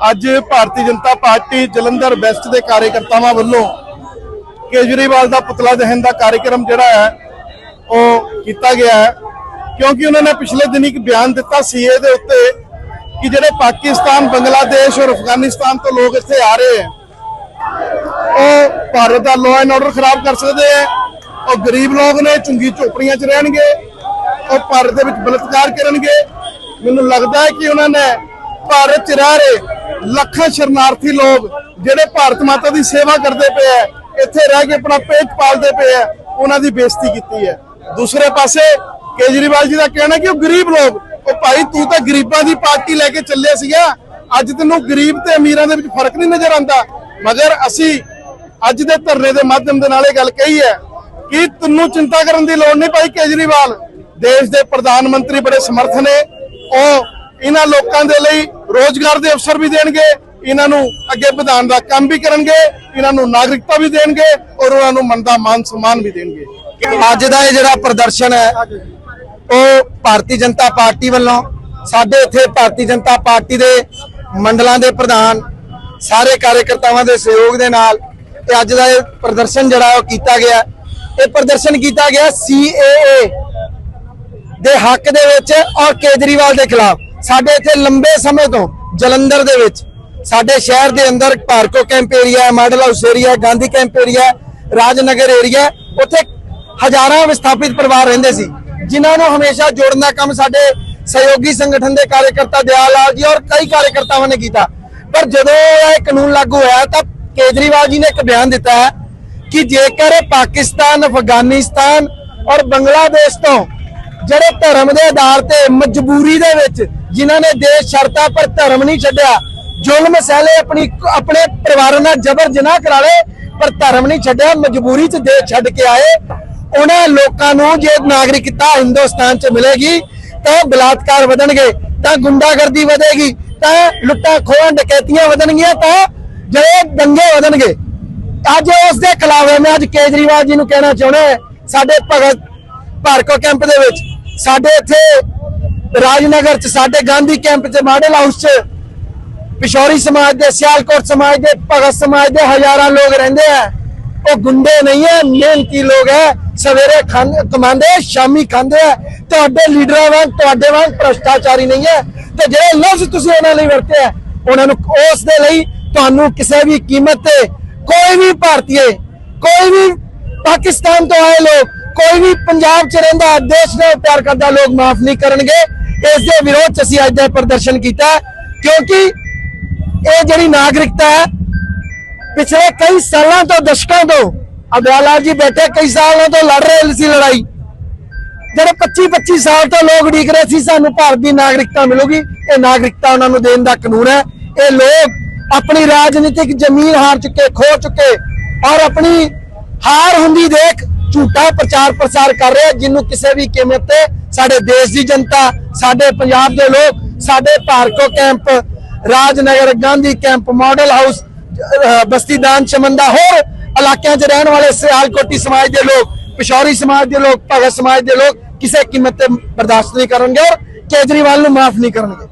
ਅੱਜ Bharatiya Janata party Jalandhar West ਦੇ ਕਾਰਜਕਰਤਾਵਾਂ ਵੱਲੋਂ ਕੇਜਰੀਵਾਲ ਦਾ ਪੁਤਲਾ ਦਹਨ ਦਾ ਕਾਰਜਕ੍ਰਮ ਜਿਹੜਾ ਹੈ, ਉਹ ਕੀਤਾ ਗਿਆ ਹੈ। ਕਿਉਂਕਿ ਉਹਨਾਂ ਨੇ ਪਿਛਲੇ ਦਿਨੀ ਇੱਕ ਬਿਆਨ ਦਿੱਤਾ ਸੀਏ ਦੇ ਉੱਤੇ ਕਿ ਜਿਹੜੇ ਪਾਕਿਸਤਾਨ, ਬੰਗਲਾਦੇਸ਼ ਔਰ ਅਫਗਾਨਿਸਤਾਨ ਤੋਂ ਲੋਕ ਇੱਥੇ ਆ ਰਹੇ ਹੈ, ਉਹ ਭਾਰਤ ਦਾ ਲਾਅ ਐਂਡ ਆਰਡਰ ਖਰਾਬ ਕਰ ਸਕਦੇ ਹੈ। ਉਹ ਗਰੀਬ ਲੋਕ ਨੇ, ਚੁੰਗੀ ਝੋਪੜੀਆਂ 'ਚ ਰਹਿਣਗੇ, ਉਹ ਭਾਰਤ ਦੇ ਵਿੱਚ ਬਲਤਕਾਰ ਕਰਨਗੇ। ਮੈਨੂੰ ਲੱਗਦਾ ਹੈ ਕਿ ਉਹਨਾਂ ਨੇ ਭਾਰਤ 'ਚ ਰਹਿ ਰਹੇ ਲੱਖਾਂ ਸ਼ਰਨਾਰਥੀ ਲੋਕ ਜਿਹੜੇ ਭਾਰਤ ਮਾਤਾ ਦੀ ਸੇਵਾ ਕਰਦੇ ਪਏ ਹੈ ਇੱਥੇ ਰਹਿ ਕੇ ਆਪਣਾ ਪੇਟ ਪਾਲਦੇ ਪਏ ਹੈ ਉਹਨਾਂ ਦੀ ਬੇਇੱਜ਼ਤੀ ਕੀਤੀ ਹੈ। ਦੂਸਰੇ ਪਾਸੇ ਕੇਜਰੀਵਾਲ ਜੀ ਦਾ ਕਹਿਣਾ ਕਿ ਉਹ ਗਰੀਬ ਲੋਕ, ਉਹ ਭਾਈ ਤੂੰ ਤਾਂ ਗਰੀਬਾਂ ਦੀ ਪਾਰਟੀ ਲੈ ਕੇ ਚੱਲਿਆ ਸੀਗਾ, ਅੱਜ ਤੈਨੂੰ ਗਰੀਬ ਤੇ ਅਮੀਰਾਂ ਦੇ ਵਿੱਚ ਫ਼ਰਕ ਨਹੀਂ ਨਜ਼ਰ ਆਉਂਦਾ। ਮਗਰ ਅਸੀਂ ਅੱਜ ਦੇ ਧਰਨੇ ਦੇ ਮਾਧਿਅਮ ਦੇ ਨਾਲ ਇਹ ਗੱਲ ਕਹੀ ਹੈ ਕਿ ਤੈਨੂੰ ਚਿੰਤਾ ਕਰਨ ਦੀ ਲੋੜ ਨਹੀਂ ਭਾਈ ਕੇਜਰੀਵਾਲ। ਦੇਸ਼ ਦੇ ਪ੍ਰਧਾਨ ਮੰਤਰੀ ਬੜੇ ਸਮਰਥ ਨੇ, ਉਹ ਇਹਨਾਂ ਲੋਕਾਂ ਦੇ ਲਈ ਰੋਜ਼ਗਾਰ ਦੇ ਅਵਸਰ ਵੀ ਦੇਣਗੇ, ਇਹਨਾਂ ਨੂੰ ਅੱਗੇ ਵਧਾਉਣ ਦਾ ਕੰਮ ਵੀ ਕਰਨਗੇ, ਇਹਨਾਂ ਨੂੰ ਨਾਗਰਿਕਤਾ ਵੀ ਦੇਣਗੇ ਔਰ ਉਹਨਾਂ ਨੂੰ ਮਨ ਦਾ ਮਾਨ ਸਨਮਾਨ ਵੀ ਦੇਣਗੇ। ਅੱਜ ਦਾ ਇਹ ਜਿਹੜਾ ਪ੍ਰਦਰਸ਼ਨ ਹੈ, ਉਹ ਭਾਰਤੀ ਜਨਤਾ ਪਾਰਟੀ ਵੱਲੋਂ, ਸਾਡੇ ਇੱਥੇ ਭਾਰਤੀ ਜਨਤਾ ਪਾਰਟੀ ਦੇ ਮੰਡਲਾਂ ਦੇ ਪ੍ਰਧਾਨ, ਸਾਰੇ ਕਾਰਜਕਰਤਾਵਾਂ ਦੇ ਸਹਿਯੋਗ ਦੇ ਨਾਲ ਇਹ ਅੱਜ ਦਾ ਇਹ ਪ੍ਰਦਰਸ਼ਨ ਜਿਹੜਾ ਉਹ ਕੀਤਾ ਗਿਆ ਇਹ ਪ੍ਰਦਰਸ਼ਨ ਕੀਤਾ ਗਿਆ CAA ਦੇ ਹੱਕ ਦੇ ਵਿੱਚ ਔਰ ਕੇਜਰੀਵਾਲ ਦੇ ਖਿਲਾਫ। ਸਾਡੇ ਇੱਥੇ ਲੰਬੇ ਸਮੇਂ ਤੋਂ ਜਲੰਧਰ ਦੇ ਵਿੱਚ, ਸਾਡੇ ਸ਼ਹਿਰ ਦੇ ਅੰਦਰ ਪਾਰਕੋ ਕੈਂਪ ਏਰੀਆ ਹੈ ਮਾਡਲ ਹਾਊਸ ਏਰੀਆ ਹੈ ਗਾਂਧੀ ਕੈਂਪ ਏਰੀਆ ਹੈ ਰਾਜਨਗਰ ਏਰੀਆ, ਉੱਥੇ ਹਜ਼ਾਰਾਂ ਵਿਸਥਾਪਿਤ ਪਰਿਵਾਰ ਰਹਿੰਦੇ ਸੀ, ਜਿਨ੍ਹਾਂ ਨੂੰ ਹਮੇਸ਼ਾ ਜੋੜਨ ਦਾ ਕੰਮ ਸਾਡੇ ਸਹਿਯੋਗੀ ਸੰਗਠਨ ਦੇ ਕਾਰਜਕਰਤਾ ਦਿਆਲ ਲਾਲ ਜੀ ਔਰ ਕਈ ਕਾਰਜਕਰਤਾਵਾਂ ਨੇ ਕੀਤਾ। ਪਰ ਜਦੋਂ ਇਹ ਕਾਨੂੰਨ ਲਾਗੂ ਹੋਇਆ ਤਾਂ ਕੇਜਰੀਵਾਲ ਜੀ ਨੇ ਇੱਕ ਬਿਆਨ ਦਿੱਤਾ ਹੈ ਕਿ ਜੇਕਰ ਪਾਕਿਸਤਾਨ, ਅਫਗਾਨਿਸਤਾਨ ਔਰ ਬੰਗਲਾਦੇਸ਼ ਤੋਂ ਜਿਹੜੇ ਧਰਮ ਦੇ ਆਧਾਰ ਤੇ ਮਜਬੂਰੀ ਦੇ ਵਿੱਚ ਜਿਨ੍ਹਾਂ ਨੇ ਦੇਸ਼ ਛੱਡਤਾ ਪਰ ਧਰਮ ਨਹੀਂ ਛੱਡਿਆ। ਜ਼ੁਲਮ ਸਹਿਲੇ ਆਪਣੀ ਆਪਣੇ ਪਰਿਵਾਰਾਂ ਨਾਲ ਜਬਰ ਜਨਾਹ ਕਰਾ ਲਏ, ਪਰ ਧਰਮ ਨਹੀਂ ਛੱਡਿਆ। ਮਜਬੂਰੀ 'ਚ ਦੇਸ਼ ਛੱਡ ਕੇ ਆਏ। ਉਹਨਾਂ ਲੋਕਾਂ ਨੂੰ ਜੇ ਨਾਗਰਿਕਤਾ ਹਿੰਦੁਸਤਾਨ 'ਚ ਮਿਲੇਗੀ, ਤਾਂ ਬਲਾਤਕਾਰ ਵਧਣਗੇ, ਤਾਂ ਗੁੰਡਾਗਰਦੀ ਵਧੇਗੀ, ਤਾਂ ਲੁੱਟਾਂ ਖੋਹਾਂ ਡਕੈਤੀਆਂ ਵਧਣਗੀਆਂ, ਤਾਂ ਜਿਹੜੇ ਦੰਗੇ ਵਧਣਗੇ। ਅੱਜ ਉਸ ਦੇ ਖਿਲਾਫ ਮੈਂ ਅੱਜ ਕੇਜਰੀਵਾਲ ਜੀ ਨੂੰ ਕਹਿਣਾ ਚਾਹੁੰਦਾ ਸਾਡੇ ਭਗਤ ਭਾਰਕੋ ਕੈਂਪ ਦੇ ਵਿੱਚ, ਸਾਡੇ ਇੱਥੇ ਰਾਜਨਗਰ ਚ, ਸਾਡੇ ਗਾਂਧੀ ਕੈਂਪ ਚ, ਮਾਡਲ ਹਾਊਸ ਚ ਪਿਸ਼ੌਰੀ ਸਮਾਜ ਦੇ, ਸਿਆਲਕੋਟ ਸਮਾਜ ਦੇ, ਭਗਤ ਸਮਾਜ ਦੇ ਹਜ਼ਾਰਾਂ ਲੋਕ ਰਹਿੰਦੇ ਆ। ਉਹ ਗੁੰਡੇ ਨਹੀਂ ਹੈ ਮਿਹਨਤੀ ਲੋਕ ਹੈ ਸਵੇਰੇ ਖਾਂਦੇ ਕਮਾਉਂਦੇ ਸ਼ਾਮੀ ਖਾਂਦੇ ਆ। ਤੁਹਾਡੇ ਲੀਡਰਾਂ ਵਾਂਗ, ਤੁਹਾਡੇ ਵਾਂਗ ਭ੍ਰਸ਼ਟਾਚਾਰੀ ਨਹੀਂ ਹੈ ਤੇ ਜਿਹੜੇ ਲਫ਼ਜ਼ ਤੁਸੀਂ ਉਹਨਾਂ ਲਈ ਵਰਤੇ ਆ, ਉਹਨਾਂ ਨੂੰ ਉਸ ਦੇ ਲਈ ਤੁਹਾਨੂੰ ਕਿਸੇ ਵੀ ਕੀਮਤ ਤੇ ਕੋਈ ਵੀ ਭਾਰਤੀਏ, ਕੋਈ ਵੀ ਪਾਕਿਸਤਾਨ ਤੋਂ ਆਏ ਲੋਕ, ਕੋਈ ਵੀ ਪੰਜਾਬ ਚ ਰਹਿੰਦਾ, ਦੇਸ਼ ਨੂੰ ਪਿਆਰ ਕਰਦਾ, ਲੋਕ ਮਾਫ ਨਹੀਂ ਕਰਨਗੇ। ਇਸ ਦੇ ਵਿਰੋਧ ਚ ਅਸੀਂ ਅੱਜ ਦਾ ਪ੍ਰਦਰਸ਼ਨ ਕੀਤਾ ਕਿਉਂਕਿ ਇਹ ਜਿਹੜੀ ਨਾਗਰਿਕਤਾ ਹੈ, ਪਿਛਲੇ ਕਈ ਸਾਲਾਂ ਤੋਂ, ਦਸ਼ਕਾਂ ਤੋਂ ਅਬਿਆਲਾ ਜੀ ਬੈਠੇ, ਕਈ ਸਾਲਾਂ ਤੋਂ ਲੜ ਰਹੇ ਸੀ ਲੜਾਈ। ਜਿਹੜੇ 25 25 ਸਾਲ ਤੋਂ ਲੋਕ ਉਡੀਕ ਰਹੇ ਸੀ, ਸਾਨੂੰ ਭਾਰਤ ਦੀ ਨਾਗਰਿਕਤਾ ਮਿਲੂਗੀ। ਇਹ ਨਾਗਰਿਕਤਾ ਉਹਨਾਂ ਨੂੰ ਦੇਣ ਦਾ ਕਾਨੂੰਨ ਹੈ। ਇਹ ਲੋਕ ਆਪਣੀ ਰਾਜਨੀਤਿਕ ਜ਼ਮੀਨ ਹਾਰ ਚੁੱਕੇ, ਖੋ ਚੁੱਕੇ ਔਰ ਆਪਣੀ ਹਾਰ ਹੁੰਦੀ ਦੇਖ ਝੂਠਾ ਪ੍ਰਚਾਰ ਪ੍ਰਸਾਰ ਕਰ ਰਿਹਾ, ਜਿਹਨੂੰ ਕਿਸੇ ਵੀ ਕੀਮਤ ਤੇ ਸਾਡੇ ਦੇਸ਼ ਦੀ ਜਨਤਾ, ਸਾਡੇ ਪੰਜਾਬ ਦੇ ਲੋਕ, ਸਾਡੇ ਭਾਰਕੋ camp, Rajnagar Gandhi Camp, Model House ਬਸਤੀਦਾਨ ਚਮੰਦਾ ਹੋਰ ਇਲਾਕਿਆਂ 'ਚ ਰਹਿਣ ਵਾਲੇ ਸਿਆਲਕੋਟੀ ਸਮਾਜ ਦੇ ਲੋਕ ਪਿਸ਼ੌਰੀ ਸਮਾਜ ਦੇ ਲੋਕ, ਭਗਤ ਸਮਾਜ ਦੇ ਲੋਕ ਕਿਸੇ ਕੀਮਤ ਤੇ ਬਰਦਾਸ਼ਤ ਨਹੀਂ ਕਰਨਗੇ ਔਰ ਕੇਜਰੀਵਾਲ ਨੂੰ ਮਾਫ ਨਹੀਂ ਕਰਨਗੇ।